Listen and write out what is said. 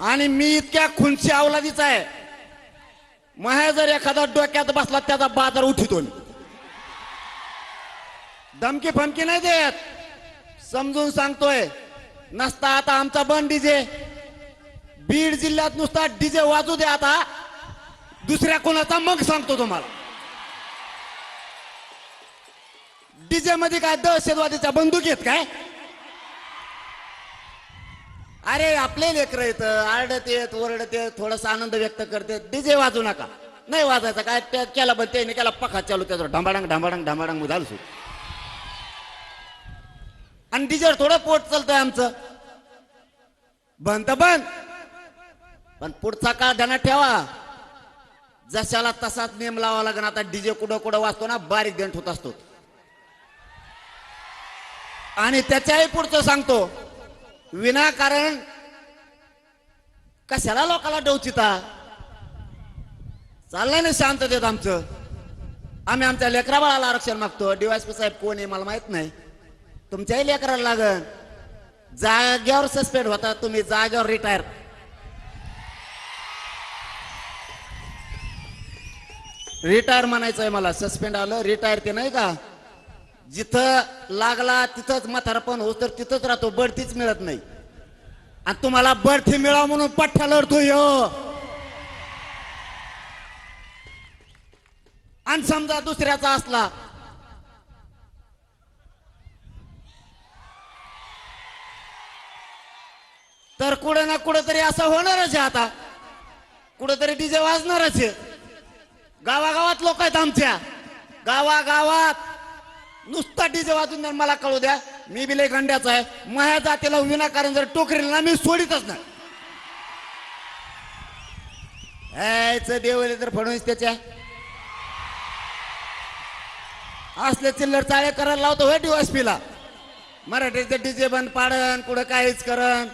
आणि मी इतक्या खुनशी अवलादीचा आहे. महा जर एखादा डोक्यात बसला त्याचा बाजार उठितो मी. धमकी फमकी नाही देत. समजून सांगतोय नसता आता आमचा बन डीजे. बीड जिल्ह्यात नुसता डीजे वाजू दे आता. दुसऱ्या कोणाचा मग सांगतो तुम्हाला. डीजे मध्ये काय दहशतवादीच्या बंदूक येत काय? अरे आपले लेकर येत आरडत येत ओरडत येत थोडासा आनंद व्यक्त करते डीजे वाजू नका. नाही वाजायचा. काय त्या केला पण त्याने केला पखा चालू त्याचा ढांबाडंग ढांबाडांग ढांबाडांग झालं सुरू. आणि डीजेवर थोडं पोट चालतंय आमचं. बंद तर बंद. पण पुढचा काळ ध्यानात ठेवा. जशाला तसाच नेम लावा लागेल. आता डीजे कुठं कुठं वाजतो ना बारीक देंट होत असतो. आणि त्याच्याही पुढचं सांगतो. विनाकारण कशाला लोकाला डोचिता चाललंय ना शांततेत आमचं. आम्ही आमच्या लेकरा बाळाला आरक्षण मागतो. डीवायसपी साहेब कोण आहे मला माहीत नाही. तुमच्याही लेकराला लागन. जाग्यावर सस्पेंड होता तुम्ही जाग्यावर रिटायर रिटायर म्हणायचं आहे मला. सस्पेंड आलं रिटायर ते नाही का? जिथं लागला तिथंच म्हातारपण होत तर तिथंच राहतो. बढतीच मिळत नाही. आणि तुम्हाला बढती मिळावं म्हणून पठ्ठा लढतो यो हो. आणि समजा दुसऱ्याचा असला. तर कुठे ना कुठे तरी असं होणारच आहे आता. कुठेतरी डीजे वाजणारच आहे. गावागावात लोक आहेत आमच्या. गावागावात. नुसता डीजे वाजून द्या मला कळू द्या. मी बी गंड्याचा आहे. माझ्या जातीला विनाकारण जर टोकरील ना मी सोडीतच नाही. देवले तर फडणवीस त्याच्या. असले चिल्लर चाळे करायला लावतो हे डीवायस पीला मराठीचे डीजे बंद पाडन कुठं काहीच करण